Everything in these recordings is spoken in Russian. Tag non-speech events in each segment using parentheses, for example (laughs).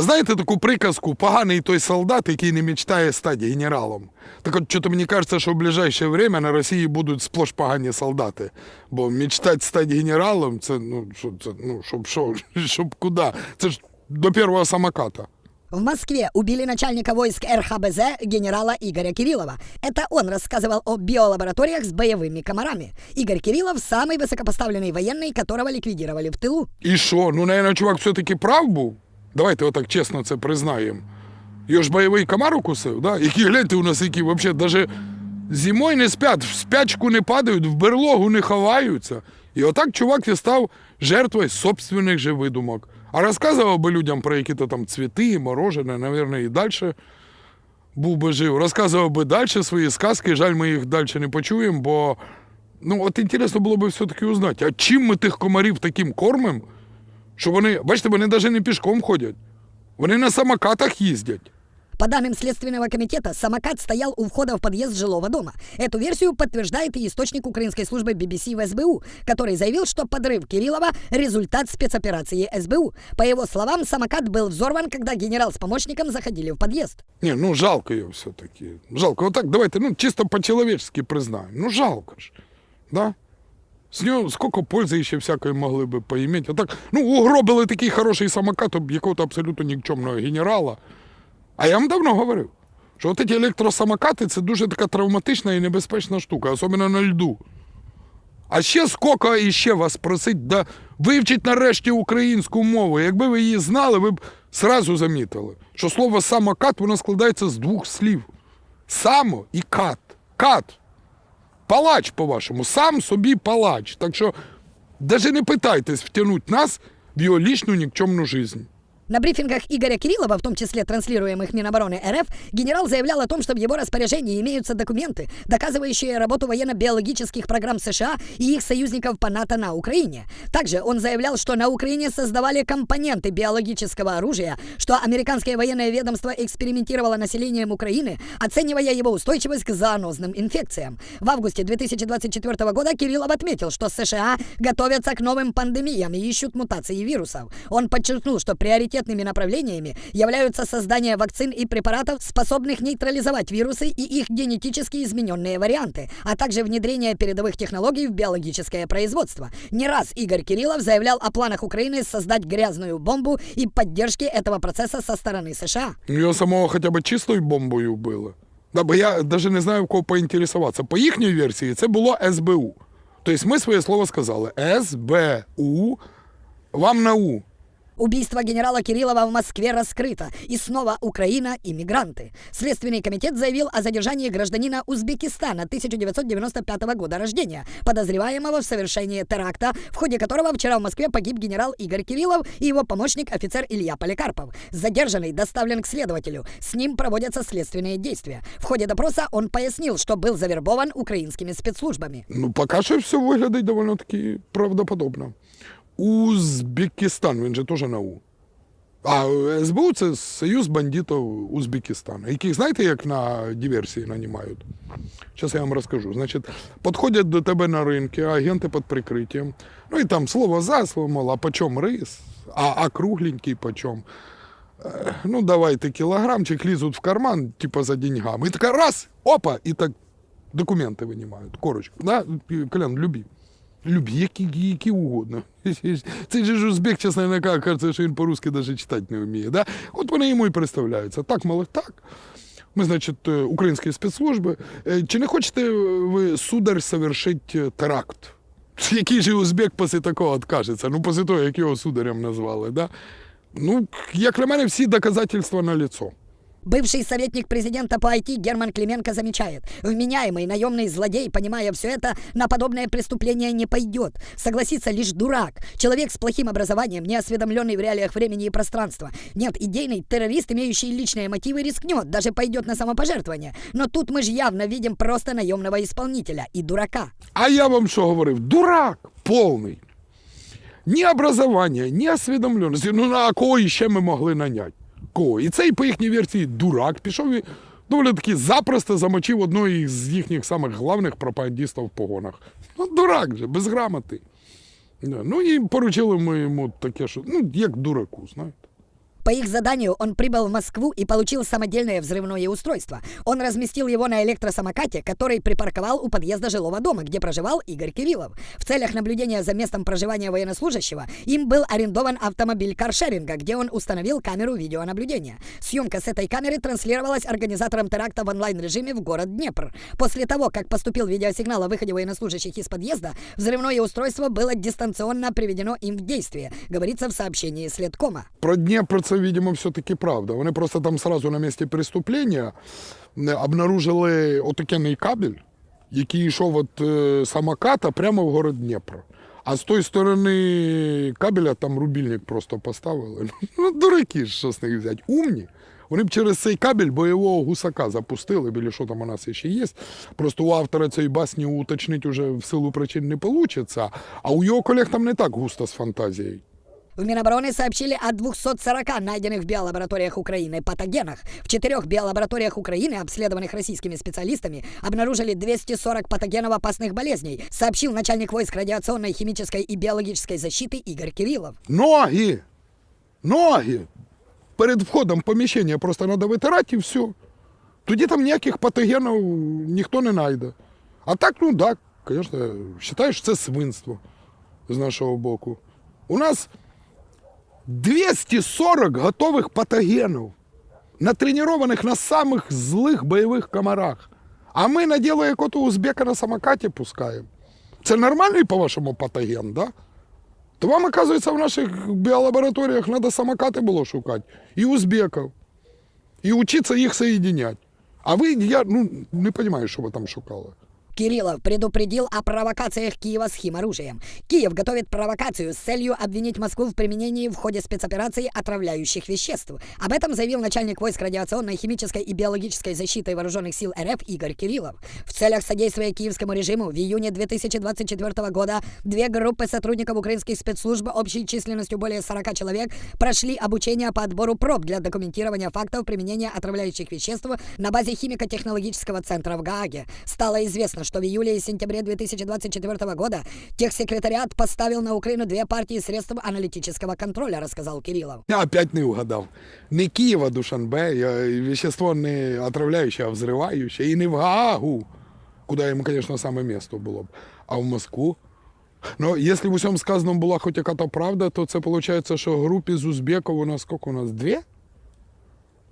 А знаєте таку приказку поганий той солдат, який не мечтає стати генералом? Так от що-то мені кажеться, що в ближайшее время на Росії будуть сплош погані солдати. Бо мечтати стати генералом, це ну що це, ну щоб що, (laughs) щоб куди? Це ж до першого самоката. В Москве убили начальника войск РХБЗ генерала Игоря Кириллова. Это он рассказывал о биолабораториях с боевыми комарами. Игорь Кириллов – самый высокопоставленный военный, которого ликвидировали в тылу. І що? Ну, наверное, чувак все-таки прав був. Давайте отак чесно це признаємо. Його ж бойовий комар укусив, да? які гляньте у нас, які взагалі навіть зимою не спять, в спячку не падають, в берлогу не ховаються. І отак чувак і став жертвою собственних же видумок. А розказував би людям про які-то там цвіти, морожене, напевно, і далі був би жив. Розказував би далі свої сказки. Жаль, ми їх далі не почуємо, бо ну, от інтересно було б все-таки узнати, а чим ми тих комарів таким кормимо, що вони, бачите, вони навіть не пішком ходять. Вони на самокатах їздять. По данным Следственного комитета, самокат стоял у входа в подъезд жилого дома. Эту версию подтверждает и источник украинской службы BBC в СБУ, который заявил, что подрыв Кириллова – результат спецоперации СБУ. По его словам, самокат был взорван, когда генерал с помощником заходили в подъезд. Ні, ну жалко його все-таки. Жалко. Отак, давайте, ну, чисто по-человечески признаємо. Ну, жалко ж. Да? З нього скільки пользи ще всякої могли би поїмати. Отак, ну, угробили такий хороший самокат якого-то абсолютно нікчемного генерала. А я вам давно говорив, що от ці електросамокати це дуже така травматична і небезпечна штука, особливо на льду. А ще скільки іще вас просить, да вивчіть нарешті українську мову. Якби ви її знали, ви б сразу замітили, що слово самокат воно складається з двох слів: само і кат. Кат. Палач, по-вашому, сам собі палач. Так що навіть не питайтесь втягнути нас в його лічну нікчемну життя. На брифингах Игоря Кириллова, в том числе транслируемых Минобороны РФ, генерал заявлял о том, что в его распоряжении имеются документы, доказывающие работу военно-биологических программ США и их союзников по НАТО на Украине. Также он заявлял, что на Украине создавали компоненты биологического оружия, что американское военное ведомство экспериментировало населением Украины, оценивая его устойчивость к зоонозным инфекциям. В августе 2024 года Кириллов отметил, что США готовятся к новым пандемиям и ищут мутации вирусов. Он подчеркнул, что приоритетными направлениями являются создание вакцин и препаратов, способных нейтрализовать вирусы и их генетически измененные варианты, а также внедрение передовых технологий в биологическое производство. Не раз Игорь Кириллов заявлял о планах Украины создать грязную бомбу и поддержке этого процесса со стороны США. Його самого хоча б чистою бомбою вбили. Да, бо я навіть не знаю, в кого поінтересуватися. По їхній версії це було СБУ. Тобто ми своє слово сказали. СБУ вам на У. Убийство генерала Кириллова в Москве раскрыто. И снова Украина и мигранты. Следственный комитет заявил о задержании гражданина Узбекистана 1995 года рождения, подозреваемого в совершении теракта, в ходе которого вчера в Москве погиб генерал Игорь Кириллов и его помощник офицер Илья Поликарпов. Задержанный доставлен к следователю. С ним проводятся следственные действия. В ходе допроса он пояснил, что был завербован украинскими спецслужбами. Ну, поки що все виглядає доволі таки правдоподобно. Узбекистан, він же теж на У. А СБУ це Союз бандитів Узбекистану, яких знаєте, як на диверсії нанімають? Зараз я вам розкажу. Значить, підходять до тебе на ринки, агенти під прикриттям. Ну і там слово за слово, мол, а почем рис? А, а кругленький почем? Е, Ну, давайте кілограмчик лізуть в карман, типа за деньгами. І така раз, опа, і так документи винімають, корочку. Да? Колян, любі. Любі, які, які угодно. (laughs) Же ж узбек, чесно не кажеться, що він по-русски навіть читати не вміє. Да? От вони йому і представляються. Так, мали, так. Ми, значить, е, українські спецслужби. Е, Чи не хочете ви, сударь, совершити теракт? (laughs) Який же узбек після такого відкажеться? Ну, після того, як його сударем назвали. Да? Ну, як для мене, всі доказательства на лицо. Бывший советник президента по IT Герман Клименко замечает, вменяемый наемный злодей, понимая все это, на подобное преступление не пойдет. Согласится лишь дурак, человек с плохим образованием, не осведомленный в реалиях времени и пространства. Нет, идейный террорист, имеющий личные мотивы, рискнет, даже пойдет на самопожертвование. Но тут мы же явно видим просто наемного исполнителя и дурака. А я вам що говорив? Дурак повний. Ні образування, ні освідомленості. Ну на кого ще ми могли наняти? Кого? І цей по їхній версії дурак пішов і доволі таки запросто замочив одного із їхніх самих главних пропагандистів в погонах. Ну, дурак же, без грамоти. Ну і поручили ми йому таке, що ну, як дураку, знаєте. По их заданию он прибыл в Москву и получил самодельное взрывное устройство. Он разместил его на электросамокате, который припарковал у подъезда жилого дома, где проживал Игорь Кириллов. В целях наблюдения за местом проживания военнослужащего им был арендован автомобиль каршеринга, где он установил камеру видеонаблюдения. Съемка с этой камеры транслировалась организатором теракта в онлайн-режиме в город Днепр. После того, как поступил видеосигнал о выходе военнослужащих из подъезда, взрывное устройство было дистанционно приведено им в действие, говорится в сообщении Следкома. Про Дніпро це, видимо, все-таки правда. Вони просто там сразу на місці преступлення е, обнаружили отакений кабель, який йшов від е, самоката прямо в город Дніпро. А з тої сторони кабеля там рубільник просто поставили. (laughs) Ну, дураки що з них взяти. Умні. Вони б через цей кабель бойового гусака запустили, бо що там у нас ще є. Просто у автора цієї басні уточнити вже в силу причин не вийде, а у його колег там не так густо з фантазією. В Минобороны сообщили о 240 найденных в биолабораториях Украины патогенах. В четырех биолабораториях Украины, обследованных российскими специалистами, обнаружили 240 патогенов опасных болезней, сообщил начальник войск радиационной, химической и биологической защиты Игорь Кириллов. Ноги! Ноги! Перед входом в поміщення просто треба витирати і все. Тоді там ніяких патогенів ніхто не знайде. А так, ну так, звісно, вважаю, що це свинство з нашого боку. У нас 240 готових патогенів, натренованих на самих злих бойових комарах. А ми на діло як ото узбека на самокаті пускаємо. Це нормальний, по-вашому, патоген, да? То вам, оказывается, в наших биолабораториях надо самокаты было шукать. И узбеков. И учиться их соединять. А вы, я, ну, не понимаю, что вы там шукали. Кириллов предупредил о провокациях Киева с химоружием. Киев готовит провокацию с целью обвинить Москву в применении в ходе спецоперации отравляющих веществ. Об этом заявил начальник войск радиационной, химической и биологической защиты вооруженных сил РФ Игорь Кириллов. В целях содействия киевскому режиму в июне 2024 года две группы сотрудников украинских спецслужб общей численностью более 40 человек прошли обучение по отбору проб для документирования фактов применения отравляющих веществ на базе химико-технологического центра в Гааге. Стало известно, что в июле и сентябре 2024 года техсекретариат поставил на Украину две партии средств аналитического контроля, рассказал Кириллов. Я опять не угадав. Не Києва, Душанбе, я- і вещество не отравляющее, а взрывающее. И не в Гаагу, куда ему, конечно, самое место было б, а в Москву. Но если в усьому сказаному була хоч яка-то правда, то це виходить, що групі з узбеків у нас скільки у нас? Дві?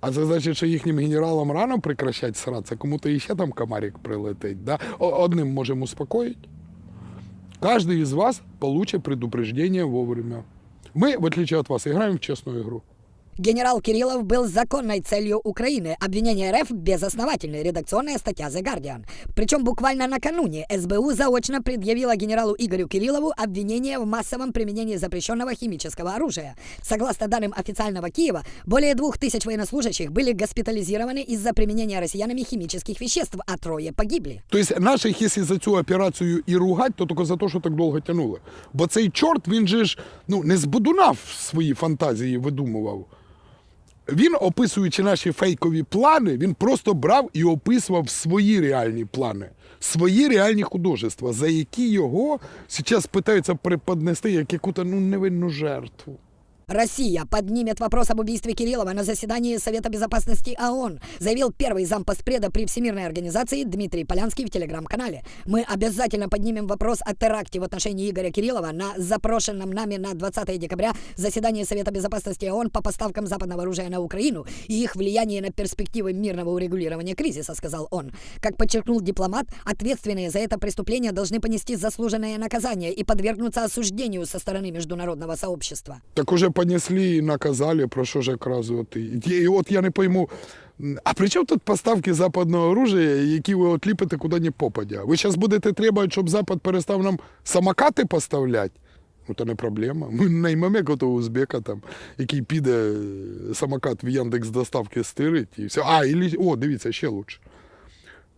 А це значить, що їхнім генералам рано прекращать сратися, кому-то іще там комарик прилетить. Да? Одним можемо успокоїти. Каждый из вас получит предупреждение вовремя. Мы, в отличие от вас, играем в честную игру. Генерал Кириллов был законной целью Украины. Обвинение РФ безосновательное. Редакционная статья The Guardian. Причем буквально накануне СБУ заочно предъявила генералу Игорю Кириллову обвинение в массовом применении запрещенного химического оружия. Согласно данным официального Киева, более двух тысяч военнослужащих были госпитализированы из-за применения россиянами химических веществ, а трое погибли. Тобто наших, якщо за цю операцію і ругать, то тільки за те, що так довго тягнули. Бо цей чорт, він же ж ну, не з будуна в свої фантазії видумував. Він, описуючи наші фейкові плани, він просто брав і описував свої реальні плани, свої реальні художества, за які його зараз питаються преподнести як яку-то ну, невинну жертву. Россия поднимет вопрос об убийстве Кириллова на заседании Совета Безопасности ООН, заявил первый зампоспреда при Всемирной организации Дмитрий Полянский в телеграм-канале. Мы обязательно поднимем вопрос о теракте в отношении Игоря Кириллова на запрошенном нами на 20 декабря заседании Совета Безопасности ООН по поставкам западного оружия на Украину и их влияние на перспективы мирного урегулирования кризиса, сказал он. Как подчеркнул дипломат, ответственные за это преступление должны понести заслуженное наказание и подвергнуться осуждению со стороны международного сообщества. Так уже понесли і наказали, про що ж якраз от. І, і от я не пойму, а при чому тут поставки западного оружия, які ви от ліпите куди не попадя? Ви зараз будете требувати, щоб Запад перестав нам самокати поставляти? Ну, то не проблема. Ми наймемо якого узбека там, який піде е, самокат в Яндекс доставки стирить і все. А, і, о, дивіться, ще лучше.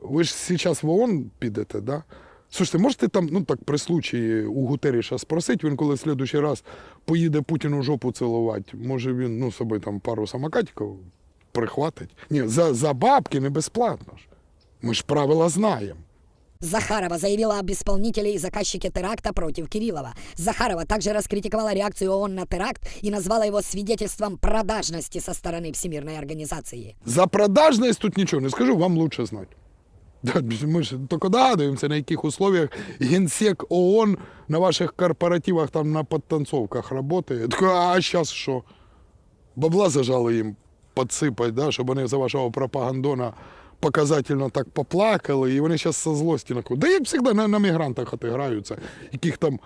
Ви ж зараз в ООН підете, да? Слушайте, можете там, ну так при случаї у Гутеріша спросити, він коли в следующий раз поїде Путіну жопу цілувати, може він ну, собі там пару самокатиків прихватить. Ні, за, за бабки не безплатно ж. Ми ж правила знаємо. Захарова заявила об исполнителе и заказчике теракта против Кириллова. Захарова также раскритиковала реакцию ООН на теракт и назвала его свидетельством продажности со стороны Всемирной организации. За продажність тут нічого не скажу, вам лучше знати. Ми ж тільки догадуємося, на яких условиях генсек ООН на ваших корпоративах там на подтанцовках працює. Так, А зараз що? Бабла зажали їм підсипати, да, щоб вони за вашого пропагандона показательно так поплакали, і вони зараз со злості на Да як завжди на, на мігрантах отиграються, яких там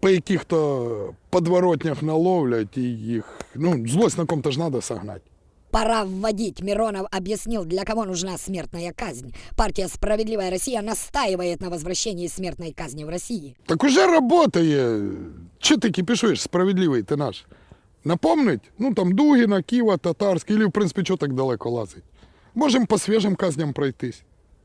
по яких-то подворотнях наловлять і їх. Ну, злость на ком-то ж треба согнати. Пора вводить. Миронов объяснил, для кого нужна смертная казнь. Партия «Справедливая Россия» настаивает на возвращении смертной казни в России. Так уже работає. Чи ти кипішуєш, справедливий ти наш? Напомнить? Ну там Дугіна, Ківа, Татарський, или в принципі, чого так далеко лазить? Можемо по свіжим казням пройтись,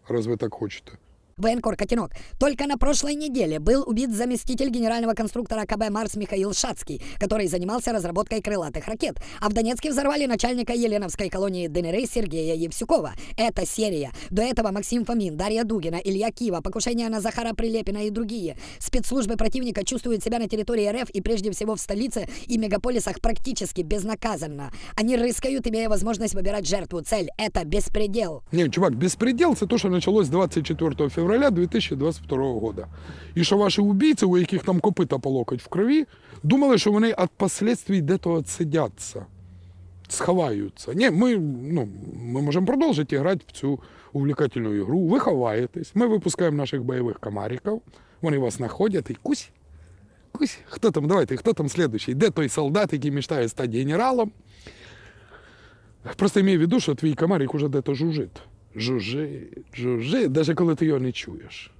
раз ви так хочете. Военкор Котенок. Только на прошлой неделе был убит заместитель генерального конструктора КБ «Марс» Михаил Шацкий, который занимался разработкой крылатых ракет. А в Донецке взорвали начальника Еленовской колонии ДНР Сергея Евсюкова. Это серия. До этого Максим Фомин, Дарья Дугина, Илья Кива, покушение на Захара Прилепина и другие. Спецслужбы противника чувствуют себя на территории РФ и прежде всего в столице и мегаполисах практически безнаказанно. Они рыскают, имея возможность выбирать жертву. Цель – это беспредел. Ні, чувак, безпреділ це те, що почалось 24 февраля 2022 года. І що ваші убійці, у яких там копита по локоть в крові, думали, що вони від последствий де-то відсидяться, сховаються. Ні, ми, ну, ми можемо продовжити грати в цю увлекательну ігру. Ви ховаєтесь, ми випускаємо наших бойових комариків, вони вас знаходять і кусь. Кусь, хто там, давайте, хто там слідуючий? Де той солдат, який мечтає стати генералом? Просто имей в виду, що твій комарик уже де-то жужжить. Жужжить, жужжить, навіть коли ти його не чуєш.